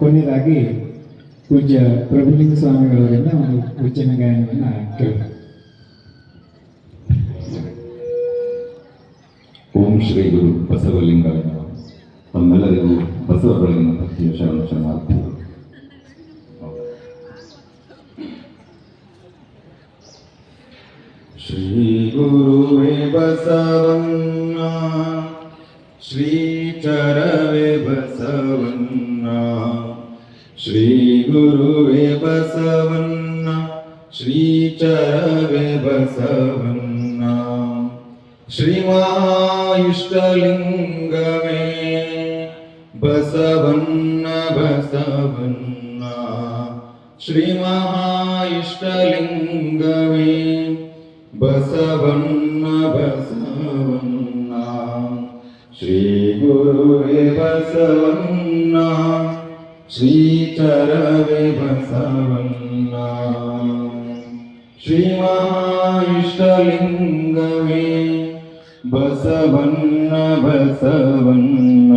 ಕೊನೆಯದಾಗಿ ಪೂಜ್ಯ ಪ್ರಭುಲಿಂಗ ಸ್ವಾಮಿಗಳವರಿಂದ ಒಂದು ವಚನ ಗಾಯನವನ್ನು ಓಂ ಶ್ರೀ ಗುರು ಬಸವಲಿಂಗಾಯ ನಮಃ. ತಮ್ಮೆಲ್ಲರಿಗೂ ಬಸವ ಬೆಳಗಿನ ಭಕ್ತಿಯ ಶರಣ ಶರಣಾರ್ಥಿಗಳು. ಶ್ರೀ ಗುರುವೇ ಬಸವಣ್ಣ ಶ್ರೀ ಚರವೇ ಬಸವಣ್ಣ. श्रीगुरुवे बसवन्ना श्रीचरवे बसवन्ना। श्रीमायुष्टलिङ्गमे बसवन्न बसवन्ना। श्रीमहायुष्टलिङ्गमे बसवन्न बसवन्ना। श्रीगुरुवे बसवन्न। ಶ್ರೀ ಗುರುವೇ ಬಸವಣ್ಣ ಶ್ರೀ ಚರವೇ ಬಸವಣ್ಣ ಶ್ರೀಮಹಾಯುಷ್ಟಲಿಂಗವೇ ಬಸವಣ್ಣ ಬಸವಣ್ಣ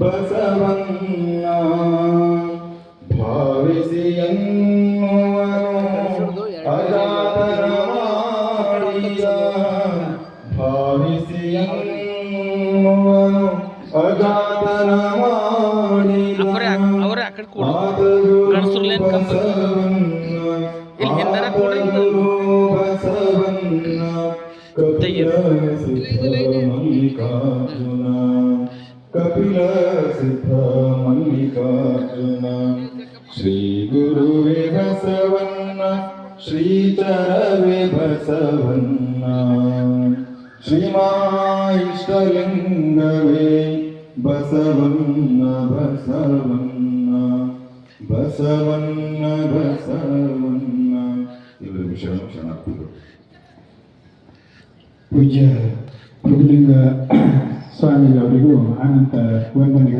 ಬಸವಣ್ಣ ಭಾವಿಸಿ ಎನ್ನುವನು ಅಜಾತನ ಮಾಡಿದ ಭಾವಿಸಿ ಎನ್ನುವನು ಅಜಾತನ ಮಾಡಿದ ಅವರೇ ಅವರೇ ಆ ಕಡೆ ಕೂಡ ಆತ ಗುರು ಗಂಡಸ್ರುಲೇನ್ ಕಂಬ? ಬಸವಣ್ಣ ಇಲ್ಲಿ ಹಿಂದರ ಕೂಡ ಆತ ಇತ್ತು. ಗುರು ಬಸವಣ್ಣ ಕಪಿಲ ಸಿದ್ಧ ಮಲ್ಲಿಕಾರ್ಜುನ ಕಪಿಲ ಸಿದ್ಧ ಮಲ್ಲಿಕಾರ್ಜುನ ಶ್ರೀ ಗುರುವೇ ಬಸವನ್ನ ಶ್ರೀ ಬಸವನ್ನ ಶ್ರೀಮಾಯಿಷ್ಟಲಿಂಗವೇ ಬಸವಣ್ಣ ಬಸವಣ್ಣ ಬಸವಣ್ಣ ಬಸವಣ್ಣ ಎಲ್ಲರಿಗೂ ಶರಣ ಶರಣಾರ್ಥಿಗಳು ಪೂಜ್ಯ ಪ್ರಭುಲಿಂಗ ಸ್ವಾಮಿಗಳವರಿಗೂ ಅನಂತ ವಂದನೆಗಳು